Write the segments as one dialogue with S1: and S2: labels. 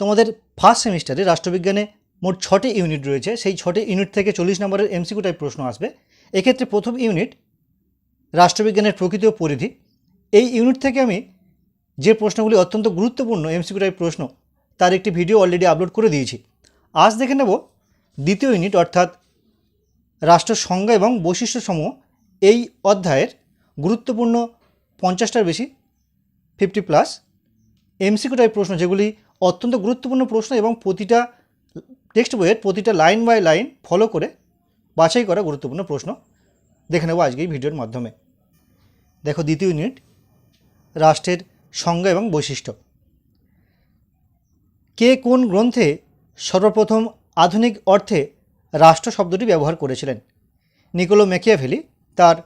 S1: তোমাদের ফার্স্ট সেমিস্টারে রাষ্ট্রবিজ্ঞানে মোট ছটি ইউনিট রয়েছে। সেই ছটি ইউনিট থেকে চল্লিশ নম্বরের এমসিকিউ টাইপ প্রশ্ন আসবে। এক্ষেত্রে প্রথম ইউনিট রাষ্ট্রবিজ্ঞানের প্রকৃতি ও পরিধি। এই ইউনিট থেকে আমি যে প্রশ্নগুলি অত্যন্ত গুরুত্বপূর্ণ এমসিকিউ টাইপ প্রশ্ন, তার একটি ভিডিও অলরেডি আপলোড করে দিয়েছি। আজ দেখে নেব দ্বিতীয় ইউনিট অর্থাৎ রাষ্ট্র সংজ্ঞা এবং বৈশিষ্ট্যসমূহ, এই অধ্যায়ের গুরুত্বপূর্ণ পঞ্চাশটার বেশি ফিফটি প্লাস এমসিকিউ টাইপ প্রশ্ন, যেগুলি অত্যন্ত গুরুত্বপূর্ণ প্রশ্ন এবং প্রতিটা টেক্সট বইয়ের প্রতিটা লাইন বাই লাইন ফলো করে বাছাই করা গুরুত্বপূর্ণ প্রশ্ন। দেখে নেব আজকে এই ভিডিওর মাধ্যমে। দেখো দ্বিতীয় ইউনিট রাষ্ট্রের সংজ্ঞা এবং বৈশিষ্ট্য। কে কোন গ্রন্থে সর্বপ্রথম আধুনিক অর্থে রাষ্ট্র শব্দটি ব্যবহার করেছিলেন? নিকোলো ম্যাকিয়াভেলি, তার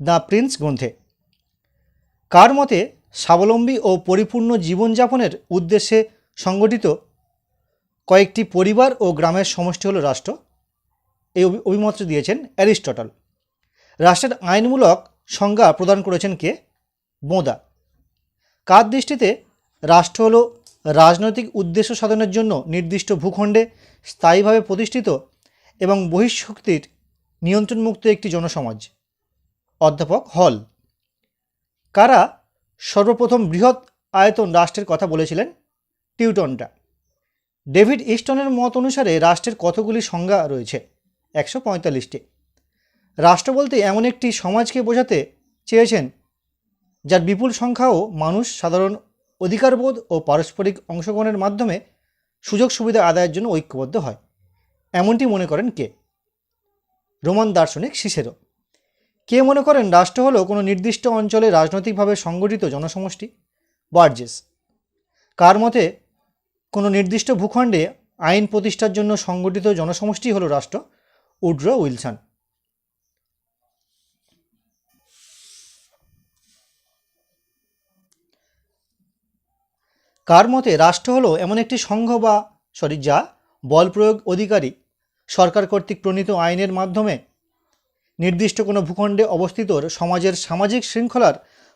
S1: দ্য প্রিন্স গ্রন্থে। কার মতে স্বাবলম্বী ও পরিপূর্ণ জীবনযাপনের উদ্দেশ্যে সংগঠিত কয়েকটি পরিবার ও গ্রামের সমষ্টি হল রাষ্ট্র। এই অভি- অভিমতটি দিয়েছেন অ্যারিস্টটল। রাষ্ট্রের আইনমূলক সংজ্ঞা প্রদান করেছেন কে? বোঁদা। কার দৃষ্টিতে? রাষ্ট্র হল রাজনৈতিক উদ্দেশ্য সাধনের জন্য নির্দিষ্ট ভূখণ্ডে স্থায়ীভাবে প্রতিষ্ঠিত এবং বহিঃশক্তির নিয়ন্ত্রণমুক্ত একটি জনসমাজ। অধ্যাপক হল। কারা সর্বপ্রথম বৃহৎ আয়তন রাষ্ট্রের কথা বলেছিলেন টিউটনটা। ডেভিড ইস্টনের মত অনুসারে রাষ্ট্রের কতগুলি সংজ্ঞা রয়েছে? একশো পঁয়তাল্লিশটি। রাষ্ট্র বলতে এমন একটি সমাজকে বোঝাতে চেয়েছেন যার বিপুল সংখ্যাও মানুষ সাধারণ অধিকারবোধ ও পারস্পরিক অংশগ্রহণের মাধ্যমে সুযোগ সুবিধা আদায়ের জন্য ঐক্যবদ্ধ হয়। এমনটি মনে করেন কে? রোমান দার্শনিক সিসেরো কে মনে করেন রাষ্ট্র হলো কোনো নির্দিষ্ট অঞ্চলে রাজনৈতিকভাবে সংগঠিত জনসমষ্টি? বার্জেস। কার মতে কোনো নির্দিষ্ট ভূখণ্ডে আইন প্রতিষ্ঠার জন্য সংগঠিত জনসমষ্টি হলো রাষ্ট্র? Woodrow Wilson. কার মতে রাষ্ট্র হলো এমন একটি সংঘ বা সরি যা বল প্রয়োগ অধিকারী, সরকার কর্তৃক প্রণীত আইনের মাধ্যমে নির্দিষ্ট কোনো ভূখণ্ডে অবস্থিত সমাজের সামাজিক শৃঙ্খলার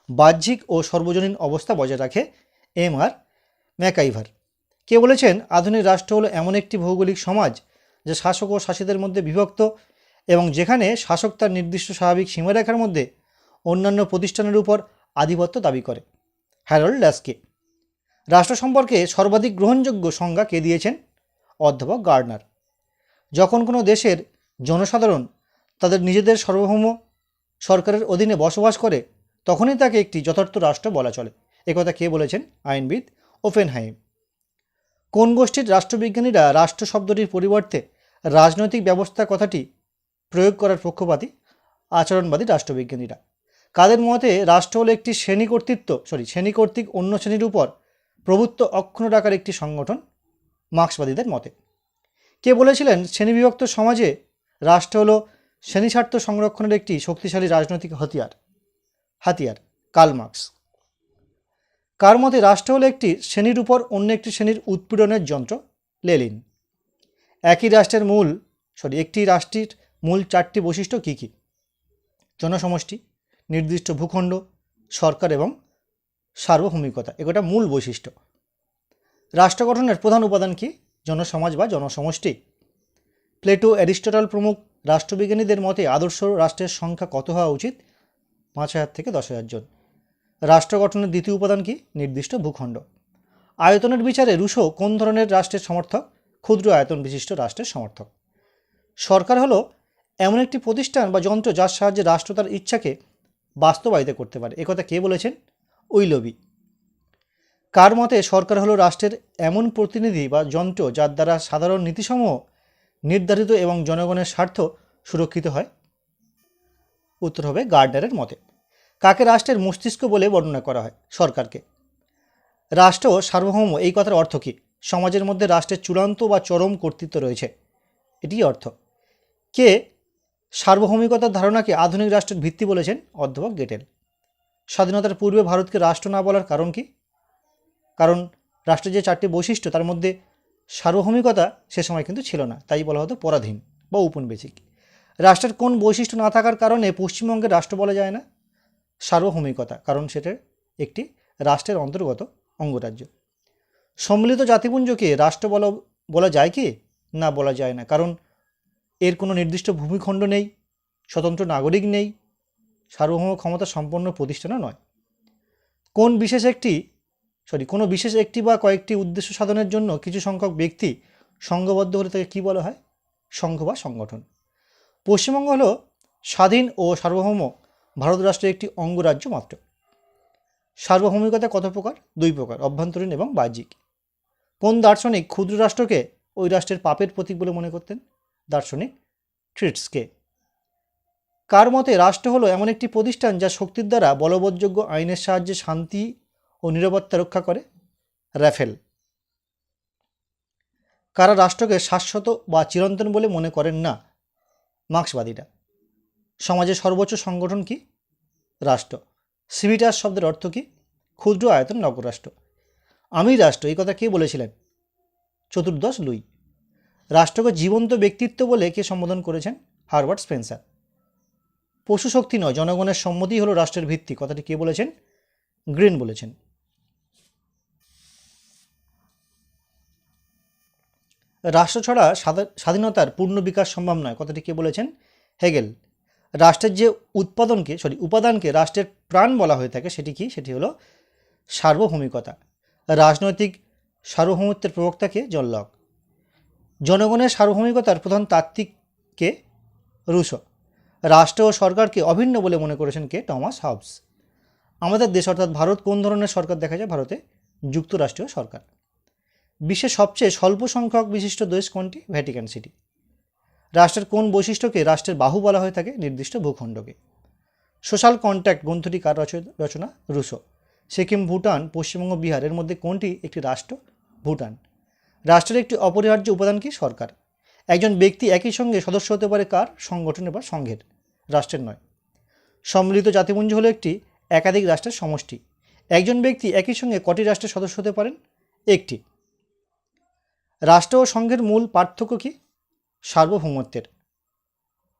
S1: বাহ্যিক ও সর্বজনীন অবস্থা বজায় রাখে এম আর ম্যাকাইভার। কে বলেছেন, আধুনিক রাষ্ট্র হলো এমন একটি ভৌগোলিক সমাজ যা শাসক ও শাসিতের মধ্যে বিভক্ত এবং যেখানে শাসক তার নির্দিষ্ট স্বাভাবিক সীমারেখার মধ্যে অন্যান্য প্রতিষ্ঠানের উপর আধিপত্য দাবি করে। হ্যারল্ড ল্যাসকে। রাষ্ট্র সম্পর্কে সর্বাধিক গ্রহণযোগ্য সংজ্ঞা কে দিয়েছেন? অধ্যাপক গার্ডনার যখন কোনো দেশের জনসাধারণ তাদের নিজেদের সার্বভৌম সরকারের অধীনে বসবাস করে, তখনই তাকে একটি যথার্থ রাষ্ট্র বলা চলে। একথা কে বলেছেন? আইনবিদ ওপেনহাইম। কোন গোষ্ঠীর রাষ্ট্রবিজ্ঞানীরা রাষ্ট্র শব্দটির পরিবর্তে রাজনৈতিক ব্যবস্থা কথাটি প্রয়োগ করার পক্ষপাতী, আচরণবাদী রাষ্ট্রবিজ্ঞানীরা? কাদের মতে রাষ্ট্র হলো একটি শ্রেণি কর্তৃত্ব সরি শ্রেণি কর্তৃক অন্য শ্রেণির উপর প্রভুত্ব অক্ষুণ্ণ রাখার একটি সংগঠন মার্ক্সবাদীদের মতে। কে বলেছিলেন, শ্রেণীবিভক্ত সমাজে রাষ্ট্র হলো শ্রেণীস্বার্থ সংরক্ষণের একটি শক্তিশালী রাজনৈতিক হাতিয়ার হাতিয়ার, কার্ল মার্কস। কার মতে রাষ্ট্র হলো একটি শ্রেণির উপর অন্য একটি শ্রেণির উৎপীড়নের যন্ত্র? লেলিন। একই রাষ্ট্রের মূল, সরি, একটি রাষ্ট্রের মূল চারটি বৈশিষ্ট্য কী কী? জনসমষ্টি, নির্দিষ্ট ভূখণ্ড, সরকার এবং সার্বভৌমিকতা এগুলো মূল বৈশিষ্ট্য। রাষ্ট্র গঠনের প্রধান উপাদান কি? জনসমাজ বা জনসমষ্টি। প্লেটো, অ্যারিস্টটল প্রমুখ রাষ্ট্রবিজ্ঞানীদের মতে আদর্শ রাষ্ট্রের সংখ্যা কত হওয়া উচিত? পাঁচ হাজার থেকে দশ হাজার জন। রাষ্ট্র গঠনের দ্বিতীয় উপাদান কি? নির্দিষ্ট ভূখণ্ড। আয়তনের বিচারে রুশো কোন ধরনের রাষ্ট্রের সমর্থক? ক্ষুদ্র আয়তন বিশিষ্ট রাষ্ট্রের সমর্থক। সরকার হলো এমন একটি প্রতিষ্ঠান বা যন্ত্র যার সাহায্যে রাষ্ট্র তার ইচ্ছাকে বাস্তবায়িত করতে পারে। একথা কে বলেছেন? উইলবি কার মতে সরকার হলো রাষ্ট্রের এমন প্রতিনিধি বা যন্ত্র যার দ্বারা সাধারণ নীতিসমূহ নির্ধারিত এবং জনগণের স্বার্থ সুরক্ষিত হয়। উত্তর হবে গার্ডনারের মতে। কাকে রাষ্ট্রের মস্তিষ্ক বলে বর্ণনা করা হয়? সরকারকে। রাষ্ট্র সার্বভৌম, এই কথার অর্থ কী? সমাজের মধ্যে রাষ্ট্রের চূড়ান্ত বা চরম কর্তৃত্ব রয়েছে। এটি অর্থ। কে সার্বভৌমিকতার ধারণাকে আধুনিক রাষ্ট্রের ভিত্তি বলেছেন? অধ্যাপক গেটেল। স্বাধীনতার পূর্বে ভারতকে রাষ্ট্র না বলার কারণ কি? কারণ রাষ্ট্রের যে চারটি বৈশিষ্ট্য, তার মধ্যে সার্বভৌমিকতা সে সময় কিন্তু ছিল না। তাই বলা হতো পরাধীন বা উপনিবেশিক রাষ্ট্রের কোন বৈশিষ্ট্য না থাকার কারণে পশ্চিমবঙ্গে রাষ্ট্র বলা যায় না। সার্বভৌমিকতা, কারণ সেটা একটি রাষ্ট্রের অন্তর্গত অঙ্গরাজ্য। সম্মিলিত জাতিপুঞ্জকে রাষ্ট্র বলা বলা যায় কি? না, বলা যায় না। কারণ এর কোনো নির্দিষ্ট ভূমিখণ্ড নেই, স্বতন্ত্র নাগরিক নেই, সার্বভৌম ক্ষমতা সম্পন্ন প্রতিষ্ঠানও নয়। কোন বিশেষ একটি, সরি, কোনো বিশেষ একটি বা কয়েকটি উদ্দেশ্য সাধনের জন্য কিছু সংখ্যক ব্যক্তি সংঘবদ্ধ হলে তাকে কী বলা হয়? সংঘ বা সংগঠন। পশ্চিমবঙ্গ হল স্বাধীন ও সার্বভৌম ভারত রাষ্ট্রের একটি অঙ্গরাজ্য মাত্র। সার্বভৌমিকতা কত প্রকার? দুই প্রকার, অভ্যন্তরীণ এবং বাহ্যিক। কোন দার্শনিক ক্ষুদ্র রাষ্ট্রকে ওই রাষ্ট্রের পাপের প্রতীক বলে মনে করতেন? দার্শনিক ট্রিটসকে। কার মতে রাষ্ট্র হলো এমন একটি প্রতিষ্ঠান যা শক্তির দ্বারা বলবৎযোগ্য আইনের সাহায্যে শান্তি ও নিরাপত্তা রক্ষা করে? র্যাফেল। কারা রাষ্ট্রকে শাশ্বত বা চিরন্তন বলে মনে করেন না? মার্ক্সবাদীরা। সমাজের সর্বোচ্চ সংগঠন কি? রাষ্ট্র। সিভিটাস শব্দের অর্থ কি? ক্ষুদ্র আয়তন নগররাষ্ট্র আমি রাষ্ট্র, এই কথা কে বলেছিলেন? চতুর্দশ লুই। রাষ্ট্রকে জীবন্ত ব্যক্তিত্ব বলে কে সম্বোধন করেছেন? Herbert Spencer. পশু শক্তি নয়, জনগণের সম্মতি হলো রাষ্ট্রের ভিত্তি। কথাটি কে বলেছেন? গ্রিন বলেছেন। রাষ্ট্র ছাড়া স্বাধীনতার পূর্ণ বিকাশ সম্ভব নয়, কথাটি কে বলেছেন? হেগেল। রাষ্ট্রের যে উৎপাদনকে, সরি, উপাদানকে রাষ্ট্রের প্রাণ বলা হয়ে থাকে, সেটি কি? সেটি হলো সার্বভৌমিকতা। রাজনৈতিক সার্বভৌমত্বের প্রবক্তাকে জল্লক জনগণের সার্বভৌমিকতার প্রধান তাত্ত্বিককে রুশো। রাষ্ট্র ও সরকারকে অভিন্ন বলে মনে করেছেন কে? টমাস হাবস আমাদের দেশ, অর্থাৎ ভারত, কোন ধরনের সরকার দেখা যায়? ভারতে যুক্তরাষ্ট্রীয় সরকার। বিশ্বের সবচেয়ে স্বল্প সংখ্যক বিশিষ্ট দেশ কোনটি? Vatican City. রাষ্ট্রের কোন বৈশিষ্ট্যকে রাষ্ট্রের বাহু বলা হয়ে থাকে? নির্দিষ্ট ভূখণ্ডকে। সোশ্যাল কন্ট্যাক্ট গ্রন্থটি কার রচ- রচনা? রুশো। সিকিম, ভুটান, পশ্চিমবঙ্গ বিহারের মধ্যে কোনটি একটি রাষ্ট্র? ভুটান। রাষ্ট্রের একটি অপরিহার্য উপাদান কি? সরকার। একজন ব্যক্তি একই সঙ্গে সদস্য হতে পারে কার? সংগঠনের বা সংঘের। রাষ্ট্রের নয়। সম্মিলিত জাতিপুঞ্জ হলো একটি একাধিক রাষ্ট্রের সমষ্টি। একজন ব্যক্তি একই সঙ্গে কটি রাষ্ট্রের সদস্য হতে পারেন? একটি। রাষ্ট্র ও সংঘের মূল পার্থক্য কি? সার্বভৌমত্বের।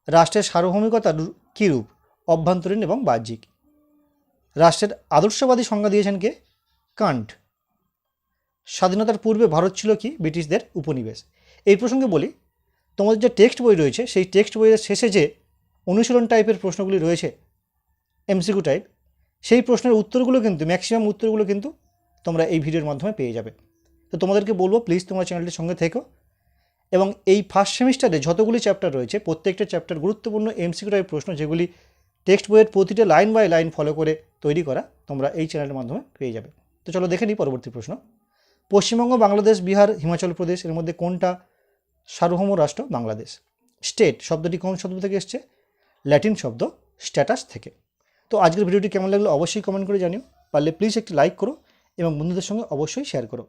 S1: রাষ্ট্রের সার্বভৌমিকতার কী রূপ? অভ্যন্তরীণ এবং বাহ্যিক। রাষ্ট্রের আদর্শবাদী সংজ্ঞা দিয়েছেন কে? কান্ট। স্বাধীনতার পূর্বে ভারত ছিল কি? ব্রিটিশদের উপনিবেশ। এই প্রসঙ্গে বলি, তোমাদের যে টেক্সট বই রয়েছে, সেই টেক্সট বইয়ের শেষে যে অনুশীলন টাইপের প্রশ্নগুলি রয়েছে, এমসিকিউ টাইপ, সেই প্রশ্নের উত্তরগুলো কিন্তু, ম্যাক্সিমাম উত্তরগুলো কিন্তু তোমরা এই ভিডিওর মাধ্যমে পেয়ে যাবে। তো তোমাদেরকে বলব প্লিজ তোমরা চ্যানেলটির সঙ্গে থেকো। এবং এই ফার্স্ট সেমিস্টারে যতগুলি চ্যাপ্টার রয়েছে, প্রত্যেকটা চ্যাপ্টার গুরুত্বপূর্ণ এমসিকিউ টাইপ প্রশ্ন, যেগুলি টেক্সট বইয়ের প্রতিটা লাইন বাই লাইন ফলো করে তৈরি করা, তোমরা এই চ্যানেলের মাধ্যমে পেয়ে যাবে। তো চলো দেখে নিই পরবর্তী প্রশ্ন। পশ্চিমবঙ্গ, বাংলাদেশ, বিহার, হিমাচল প্রদেশ, এর মধ্যে কোনটা সার্বভৌম রাষ্ট্র? বাংলাদেশ। স্টেট শব্দটি কোন শব্দ থেকে এসছে? ল্যাটিন শব্দ স্ট্যাটাস থেকে। তো আজকের ভিডিওটি কেমন লাগল অবশ্যই কমেন্ট করে জানিও। পারলে প্লিজ একটি লাইক করো এবং বন্ধুদের সঙ্গে অবশ্যই শেয়ার করো।